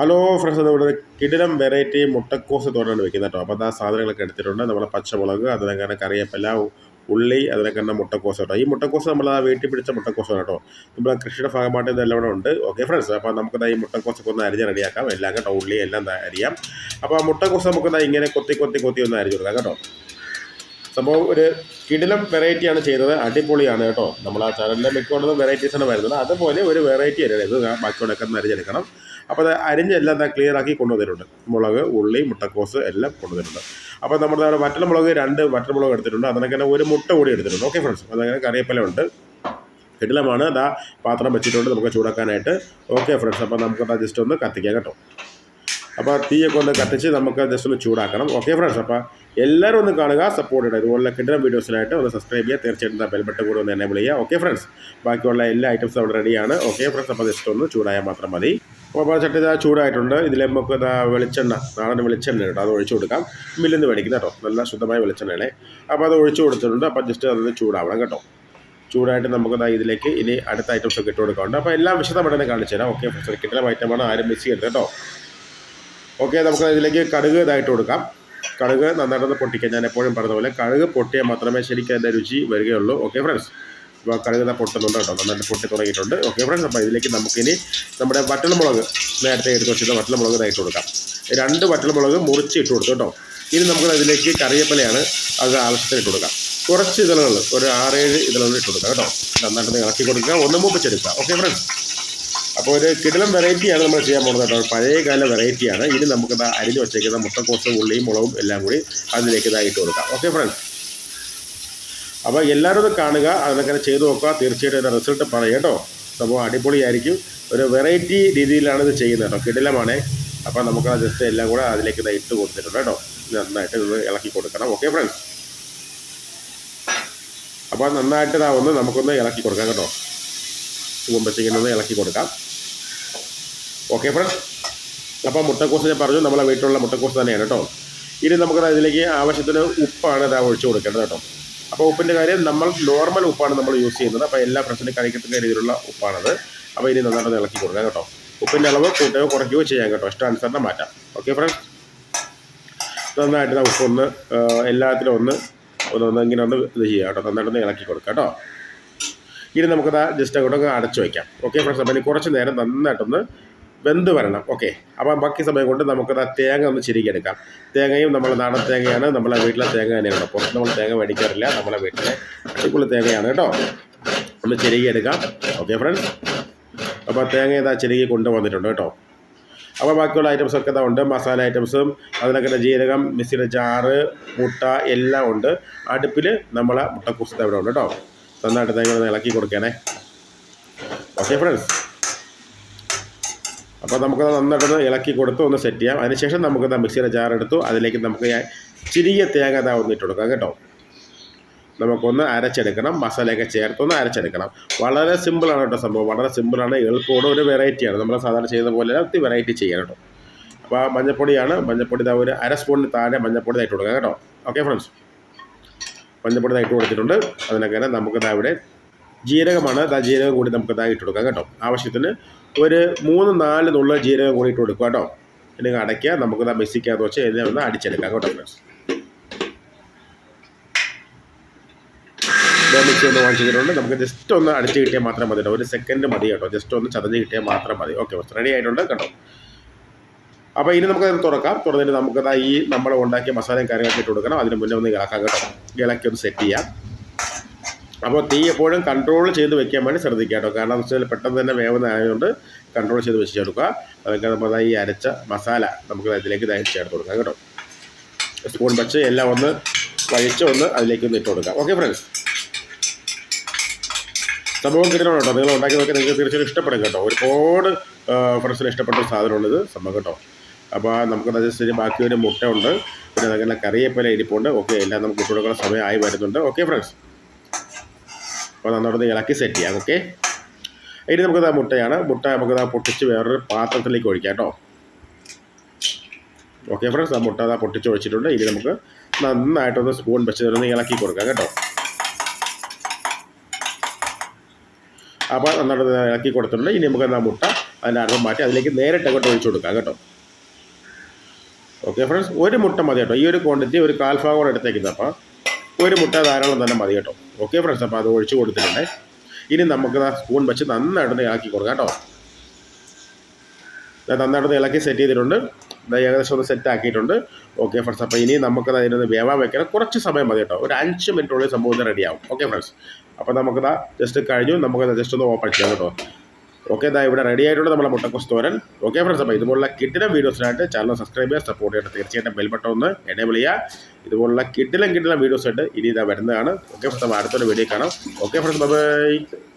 Hello friends നമ്മുടെ കിടിലം variety മുട്ടക്കോസ് തോടാണ് വെക്കുന്നത് കേട്ടോ. അപ്പോൾ ആ സാധനങ്ങളൊക്കെ എടുത്തിട്ടുണ്ട്. നമ്മുടെ പച്ചമുളക് അതിനൊക്കെ കറിയപ്പല്ല ഉള്ളി അതിനൊക്കെ മുട്ടക്കോസ് കേട്ടോ. ഈ മുട്ടക്കോസ് നമ്മൾ ആ വീട്ടിൽ പിടിച്ച മുട്ടക്കോസാണ് കേട്ടോ. നമ്മൾ കൃഷിയുടെ ഭാഗമായിട്ട് ഇതെല്ലാം ഇവിടെ ഉണ്ട്. ഓക്കെ ഫ്രണ്ട്സ് അപ്പോൾ നമുക്ക് ഈ മുട്ടക്കോസൊക്കെ ഒന്ന് അരിഞ്ഞ് റെഡിയാക്കാം. എല്ലാം കേട്ടോ ഉള്ളി എല്ലാം അരിയാം. അപ്പോൾ ആ മുട്ടക്കോസ് നമുക്ക് ദാ ഇങ്ങനെ കൊത്തി കൊത്തി കൊത്തി ഒന്ന് അരിഞ്ഞു കൊടുക്കാം കേട്ടോ. സംഭവം ഒരു കിടിലം വെറൈറ്റിയാണ് ചെയ്യുന്നത് അടിപൊളിയാണ് കേട്ടോ. നമ്മൾ ആ ചാനലിലെ മിക്കവാറും വെറൈറ്റീസാണ് വരുന്നത്. അതുപോലെ ഒരു വെറൈറ്റി അല്ലേ ഇത് ബാക്കിയോടൊക്കെ അരിഞ്ഞെടുക്കണം. അപ്പോൾ അത് അരിഞ്ഞെല്ലാം ക്ലിയർ ആക്കി കൊണ്ടുവന്നിട്ടുണ്ട്. മുളക് ഉള്ളി മുട്ടക്കോസ് എല്ലാം കൊണ്ടുവന്നിട്ടുണ്ട്. അപ്പോൾ നമ്മുടെ അവിടെ വറ്റൽ മുളക് രണ്ട് വറ്റൽ മുളക് എടുത്തിട്ടുണ്ട്. അതിനൊക്കെ ഒരു മുട്ട കൂടി എടുത്തിട്ടുണ്ട്. ഓക്കെ ഫ്രണ്ട്സ് അതങ്ങനെ കറിയപ്പല ഉണ്ട്. കിടിലമാണ് അതാ പാത്രം വെച്ചിട്ടുണ്ട്. നമുക്ക് ചൂടാക്കാനായിട്ട്. ഓക്കെ ഫ്രണ്ട്സ് അപ്പോൾ നമുക്കത് ജസ്റ്റ് ഒന്ന് കത്തിക്കാം കേട്ടോ. അപ്പോൾ തീയൊക്കെ ഒന്ന് കത്തിച്ച് നമുക്ക് ജസ്റ്റ് ഒന്ന് ചൂടാക്കണം. ഓക്കെ ഫ്രണ്ട്സ് അപ്പോൾ എല്ലാവരും ഒന്ന് കാണുക സപ്പോർട്ട് ചെയ്യുക. ഇതുപോലെ കിട്ടുന്ന വീഡിയോസിനായിട്ട് ഒന്ന് സബ്സ്ക്രൈബ് ചെയ്യുക. തീർച്ചയായിട്ടും ബെൽബട്ട് കൂടെ ഒന്ന് എന്നെ വിളിക്കുക ഓക്കെ ഫ്രണ്ട്സ് ബാക്കിയുള്ള എല്ലാ ഐറ്റംസും അവിടെ റെഡിയാണ് ഓക്കെ ഫ്രണ്ട്സ് അപ്പോൾ ജസ്റ്റ് ഒന്ന് ചൂടായാൽ മാത്രം മതി. അപ്പോൾ ചട്ടി ഇതാ ചൂടായിട്ടുണ്ട്. ഇതിൽ നമുക്ക് ഇതാ വെളിച്ചെണ്ണ നാടൻ വെളിച്ചെണ്ണ കേട്ടോ അത് ഒഴിച്ചു കൊടുക്കാം. മില്ലിൽ നിന്ന് മേടിക്കുന്ന കേട്ടോ നല്ല ശുദ്ധമായ വെളിച്ചെണ്ണയാണ്. അപ്പോൾ അത് ഒഴിച്ചു കൊടുത്തിട്ടുണ്ട്. അപ്പോൾ ജസ്റ്റ് അതൊന്ന് ചൂടാവണം കേട്ടോ. ചൂടായിട്ട് നമുക്ക് ദാ ഇതിലേക്ക് ഇനി അടുത്ത ഐറ്റംസ് ഒക്കെ ഇട്ട് കൊടുക്കാറുണ്ട് അപ്പോൾ എല്ലാം വിശദമായിട്ട് തന്നെ കാണിച്ചു തരാം. ഓക്കെ കിട്ടുന്ന ഐറ്റമാണ് ആരും മിസ് ചെയ്യരുത് കേട്ടോ. ഓക്കെ നമുക്ക് ഇതിലേക്ക് കടുക് ഇതായിട്ട് കൊടുക്കാം. കടുക് നന്നായിട്ടൊന്ന് പൊട്ടിക്കാം ഞാൻ എപ്പോഴും പറഞ്ഞ പോലെ കടുക് പൊട്ടിയാൽ മാത്രമേ ശരിക്കും അതിന്റെ രുചി വരികയുള്ളൂ. ഓക്കെ ഫ്രണ്ട്സ് അപ്പോൾ കടുക് ഇതാ പൊട്ടുന്നുണ്ട് കേട്ടോ. നല്ല പൊട്ടി തുടങ്ങിയിട്ടുണ്ട്. ഓക്കെ ഫ്രണ്ട്സ് അപ്പോൾ ഇതിലേക്ക് നമുക്കിനി നമ്മുടെ വറ്റൽമുളക് നേരത്തെ എടുത്ത് വെച്ചിട്ട് വറ്റൽമുളക് ഇതായിട്ട് കൊടുക്കാം. രണ്ട് വറ്റൽമുളക് മുറിച്ച് ഇട്ട് കൊടുത്തു കേട്ടോ. ഇനി നമുക്ക് അതിലേക്ക് കറിവേപ്പിലയാണ് അത് ആവശ്യത്തിന് ഇട്ട് കൊടുക്കാം. കുറച്ച് ഇതളുകൾ ഒരു ആറേഴ് ഇതളുകൾ ഇട്ട് കൊടുക്കാം കേട്ടോ. നന്നായിട്ട് ഇളക്കി കൊടുക്കുക. ഒന്ന് മൂപ്പിച്ചെടുക്കുക. ഓക്കെ ഫ്രണ്ട്സ് അപ്പോൾ ഒരു കിടലം വെറൈറ്റിയാണ് നമ്മൾ ചെയ്യാൻ പോകുന്നത് കേട്ടോ. പഴയകാല വെറൈറ്റിയാണ്. ഇനി നമുക്ക് അരിഞ്ഞ് വെച്ചേക്കുന്ന മുട്ടക്കോസും ഉള്ളിയും മുളകും എല്ലാം കൂടി അതിലേക്ക് ഇതായിട്ട് കൊടുക്കാം. ഓക്കെ ഫ്രണ്ട്സ് അപ്പോൾ എല്ലാവരും ഒന്ന് കാണുക അതിനൊക്കെ ചെയ്ത് നോക്കുക. തീർച്ചയായിട്ടും അതിന്റെ റിസൾട്ട് പറയാം കേട്ടോ. സംഭവം അടിപൊളിയായിരിക്കും. ഒരു വെറൈറ്റി രീതിയിലാണ് ഇത് ചെയ്യുന്നത് കേട്ടോ. കിടിലമാണ്. അപ്പോൾ നമുക്ക് ജസ്റ്റ് എല്ലാം കൂടെ അതിലേക്ക് ഇത് ഇട്ട് കൊടുത്തിട്ടുണ്ട് കേട്ടോ. നന്നായിട്ട് ഇത് ഇളക്കി കൊടുക്കണം. ഓക്കെ ഫ്രണ്ട്സ് അപ്പോൾ നന്നായിട്ട് ഇതാ ഒന്ന് നമുക്കൊന്ന് ഇളക്കി കൊടുക്കാം കേട്ടോ. ഒന്ന് ഇളക്കി കൊടുക്കാം. ഓക്കെ ഫ്രണ്ട്സ് അപ്പോൾ മുട്ടക്കോസ് ഞാൻ പറഞ്ഞു നമ്മളെ വീട്ടിലുള്ള മുട്ടക്കോസ് തന്നെയാണ് കേട്ടോ. ഇനി നമുക്ക് അതിലേക്ക് ആവശ്യത്തിന് ഉപ്പാണ് ഇതാ ഒഴിച്ചു കൊടുക്കേണ്ടത് കേട്ടോ. അപ്പോൾ ഉപ്പിന്റെ കാര്യം നമ്മൾ നോർമൽ ഉപ്പാണ് നമ്മൾ യൂസ് ചെയ്യുന്നത്. അപ്പോൾ എല്ലാ ഫ്രണ്ട്സിനും കഴിക്കത്തക്ക രീതിയിലുള്ള ഉപ്പാണത്. അപ്പോൾ ഇനി നന്നായിട്ട് ഇളക്കി കൊടുക്കാം കേട്ടോ. ഉപ്പിന്റെ അളവ് കൂട്ടുകയോ കുറയ്ക്കുകയോ ചെയ്യാം കേട്ടോ. ഇഷ്ടാനുസരണം മാറ്റാം. ഓക്കെ ഫ്രണ്ട്സ് നന്നായിട്ട് നമുക്ക് ഒന്ന് എല്ലാത്തിലും ഒന്ന് ഒന്ന് ഇങ്ങനെ ഒന്ന് ഇത് ചെയ്യാം കേട്ടോ. നന്നായിട്ടൊന്ന് ഇളക്കി കൊടുക്കാം കേട്ടോ. ഇനി നമുക്കത് ജസ്റ്റ് അങ്ങോട്ടൊക്കെ അടച്ചു വയ്ക്കാം ഓക്കെ ഫ്രണ്ട്സ് അപ്പോൾ ഇനി കുറച്ച് നേരം നന്നായിട്ടൊന്ന് വെന്ത് വരണം. ഓക്കെ അപ്പം ബാക്കി സമയം കൊണ്ട് നമുക്കത് ആ തേങ്ങ ഒന്ന് ചിരിക്കെടുക്കാം. തേങ്ങയും നമ്മൾ നാടൻ തേങ്ങയാണ്. നമ്മളെ വീട്ടിലെ തേങ്ങ തന്നെയാണ്. പുറത്ത് നമ്മൾ തേങ്ങ മേടിക്കാറില്ല. നമ്മളെ വീട്ടിലെ അടിപൊളി തേങ്ങയാണ് കേട്ടോ. ഒന്ന് ചിരികിയെടുക്കാം ഓക്കെ ഫ്രണ്ട്സ് അപ്പോൾ തേങ്ങ ഇതാ ചിരികി കൊണ്ടുവന്നിട്ടുണ്ട് കേട്ടോ. അപ്പോൾ ബാക്കിയുള്ള ഐറ്റംസ് ഒക്കെ ഇതാ ഉണ്ട്. മസാല ഐറ്റംസും അതിനൊക്കെ ജീരകം മിക്സിയുടെ ചാറ് മുട്ട എല്ലാം ഉണ്ട്. അടുപ്പിൽ നമ്മളെ മുട്ടക്കുസ്ത ഇവിടെ ഉണ്ട് കേട്ടോ. നന്നായിട്ട് തേങ്ങ ഇളക്കി കൊടുക്കണേ ഓക്കെ ഫ്രണ്ട്സ് അപ്പോൾ നമുക്കത് നന്നായിട്ടൊന്ന് ഇളക്കി കൊടുത്ത് ഒന്ന് സെറ്റ് ചെയ്യാം. അതിനുശേഷം നമുക്ക് മിക്സിയുടെ ജാർ എടുത്തു അതിലേക്ക് നമുക്ക് ചിരിയ തേങ്ങ താ ഒന്ന് കൊടുക്കാം കേട്ടോ. നമുക്കൊന്ന് അരച്ചെടുക്കണം മസാലയൊക്കെ ചേർത്തൊന്ന് അരച്ചെടുക്കണം. വളരെ സിമ്പിളാണ് കേട്ടോ സംഭവം. വളരെ സിമ്പിളാണ് എളുപ്പമുള്ള ഒരു വെറൈറ്റിയാണ് നമ്മൾ സാധാരണ ചെയ്യുന്ന പോലെ ഒത്തിരി വെറൈറ്റി ചെയ്യാം കേട്ടോ. അപ്പോൾ ആ മഞ്ഞപ്പൊടിയാണ്. മഞ്ഞപ്പൊടി ഒരു അര സ്പൂണിന് താഴെ മഞ്ഞപ്പൊടി ഇട്ട് കൊടുക്കാം കേട്ടോ. ഓക്കെ ഫ്രണ്ട്സ് മഞ്ഞപ്പൊടി ഇട്ട് കൊടുത്തിട്ടുണ്ട്. അതിനൊക്കെ നമുക്ക് ഇതാ ഇവിടെ ജീരകമാണ്. ആ ജീരകം കൂടി നമുക്ക് ഇതാ ഇട്ട് കൊടുക്കാം കേട്ടോ. ആവശ്യത്തിന് ഒരു മൂന്ന് നാല് നുള്ള ജീരകം കൂടി ഇട്ട് കൊടുക്കുക കേട്ടോ ഇനി അടയ്ക്കുക. നമുക്ക് ഇതാ മെസ്സിക്കകത്ത് വെച്ച് ഇതിനെ ഒന്ന് അടിച്ചെടുക്കാം കേട്ടോ ഫ്രണ്ട്സ് വാങ്ങിച്ചിട്ടുണ്ട്. നമുക്ക് ജസ്റ്റ് ഒന്ന് അടിച്ച് കിട്ടിയാൽ മാത്രം മതി ഒരു സെക്കൻഡ് മതി കേട്ടോ. ജസ്റ്റ് ഒന്ന് ചതഞ്ഞ് കിട്ടിയാൽ മാത്രം മതി. ഓക്കെ റെഡി ആയിട്ടുണ്ട് കേട്ടോ. അപ്പോൾ ഇനി നമുക്ക് തുറക്കാം. തുറന്നിട്ട് നമുക്ക് ഈ നമ്മൾ ഉണ്ടാക്കിയ മസാലയും കാര്യങ്ങളൊക്കെ ഇട്ട് കൊടുക്കണം. അതിന് മുന്നേ ഒന്ന് ഇളക്കാം കേട്ടോ. ഇളക്കി ഒന്ന് സെറ്റ് ചെയ്യാം. അപ്പോൾ തീ എപ്പോഴും കൺട്രോൾ ചെയ്ത് വെക്കാൻ വേണ്ടി ശ്രദ്ധിക്കുക കേട്ടോ. കാരണം എന്ന് വെച്ചാൽ പെട്ടെന്ന് തന്നെ വേവുന്നതായതുകൊണ്ട് കൺട്രോൾ ചെയ്ത് വെച്ച് കൊടുക്കുക അതൊക്കെ നമ്മൾ ഈ അരച്ച മസാല നമുക്ക് അതിലേക്ക് ദഹിച്ച് ചേർത്ത് കൊടുക്കാം കേട്ടോ. സ്പൂൺ വെച്ച് എല്ലാം ഒന്ന് വഴിച്ച് ഒന്ന് അതിലേക്ക് ഒന്ന് ഇട്ട് കൊടുക്കാം ഓക്കെ ഫ്രണ്ട്സ് സംഭവം കിട്ടണം കേട്ടോ. നിങ്ങൾ ഉണ്ടാക്കി നോക്കി നിങ്ങൾക്ക് തീർച്ചയായും ഇഷ്ടപ്പെടും കേട്ടോ. ഒരുപാട് ഫ്രണ്ട്സിന് ഇഷ്ടപ്പെട്ട ഇത്. സംഭവം കേട്ടോ. അപ്പോൾ നമുക്ക് അതനുസരിച്ച് ബാക്കി ഒരു മുട്ട ഉണ്ട്. പിന്നെ അങ്ങനെ കറിയെപ്പോലെ ഇരിപ്പുണ്ട്. ഓക്കെ എല്ലാം നമുക്ക് ഇട്ട് കൊടുക്കുന്ന സമയമായി വരുന്നുണ്ട്. ഓക്കെ ഫ്രണ്ട്സ് അപ്പോൾ നന്നോടൊന്ന് ഇളക്കി സെറ്റ് ചെയ്യാം ഓക്കെ ഇനി നമുക്കത് മുട്ടയാണ്. മുട്ട നമുക്കത് പൊട്ടിച്ച് വേറൊരു പാത്രത്തിലേക്ക് ഒഴിക്കാം കേട്ടോ. ഓക്കെ ഫ്രണ്ട്സ് ആ മുട്ട അതാ പൊട്ടിച്ച് ഒഴിച്ചിട്ടുണ്ട്. ഇനി നമുക്ക് നന്നായിട്ടൊന്ന് സ്പൂൺ വെച്ച് ഒന്ന് ഇളക്കി കൊടുക്കാം കേട്ടോ. അപ്പോൾ നന്നായിട്ട് ഇളക്കി കൊടുത്തിട്ടുണ്ട്. ഇനി നമുക്ക് ആ മുട്ട അതിന്റെ അടപ്പ് മാറ്റി അതിലേക്ക് നേരിട്ട് അങ്ങോട്ട് ഒഴിച്ചു കൊടുക്കാം കേട്ടോ. ഓക്കെ ഫ്രണ്ട്സ് ഒരു മുട്ട മതി കേട്ടോ. ഈ ഒരു ക്വാണ്ടിറ്റി ഒരു കാൽ ഭാഗം എടുത്തേക്കുന്നത് അപ്പോൾ ഒരു മുട്ട ധാരാളം തന്നെ മതി കേട്ടോ. ഓക്കെ ഫ്രണ്ട്സ് അപ്പോൾ അത് ഒഴിച്ചു കൊടുത്തിട്ടുണ്ട്. ഇനി നമുക്ക് സ്പൂൺ വെച്ച് നന്നായിട്ട് ഇളക്കി കൊടുക്കാം കേട്ടോ. നന്നായിട്ട് ഇളക്കി സെറ്റ് ചെയ്തിട്ടുണ്ട്. ഏകദേശം ഒന്ന് സെറ്റ് ആക്കിയിട്ടുണ്ട്. ഓക്കെ ഫ്രണ്ട്സ് അപ്പോൾ ഇനി നമുക്കത് അതിനൊന്ന് വേവാൻ വെക്കണം കുറച്ച് സമയം മതി കേട്ടോ. ഒരു അഞ്ച് മിനിറ്റുള്ളിൽ സംഭവം റെഡിയാവും ഓക്കെ ഫ്രണ്ട്സ് അപ്പോൾ നമുക്കത് ജസ്റ്റ് കഴിഞ്ഞു. നമുക്കത് ജസ്റ്റ് ഒന്ന് ഓപ്പൺ ചെയ്യാം കേട്ടോ. ഓക്കെ ഇതാ ഇവിടെ റെഡി ആയിട്ടുള്ള നമ്മുടെ മുട്ടക്കോസ് തോരൻ. ഓക്കെ ഫ്രണ്ട്സ് അപ്പോൾ ഇതുപോലുള്ള കിട്ടിലും വീഡിയോസിനായിട്ട് ചാനൽ സബ്സ്ക്രൈബ് ചെയ്യുക സപ്പോർട്ട് ചെയ്യണം തീർച്ചയായിട്ടും ബെൽ ബട്ടൺ ഒന്ന് എനേബിൾ ചെയ്യുക. ഇതുപോലുള്ള കിട്ടിലും കിട്ടിലും വീഡിയോസ് ആയിട്ട് ഇനി ഇതാ വരുന്നതാണ്. ഓക്കെ ഫ്രണ്ട്സ് അപ്പോൾ അടുത്തൊരു വീഡിയോ കാണാം. Okay friends bye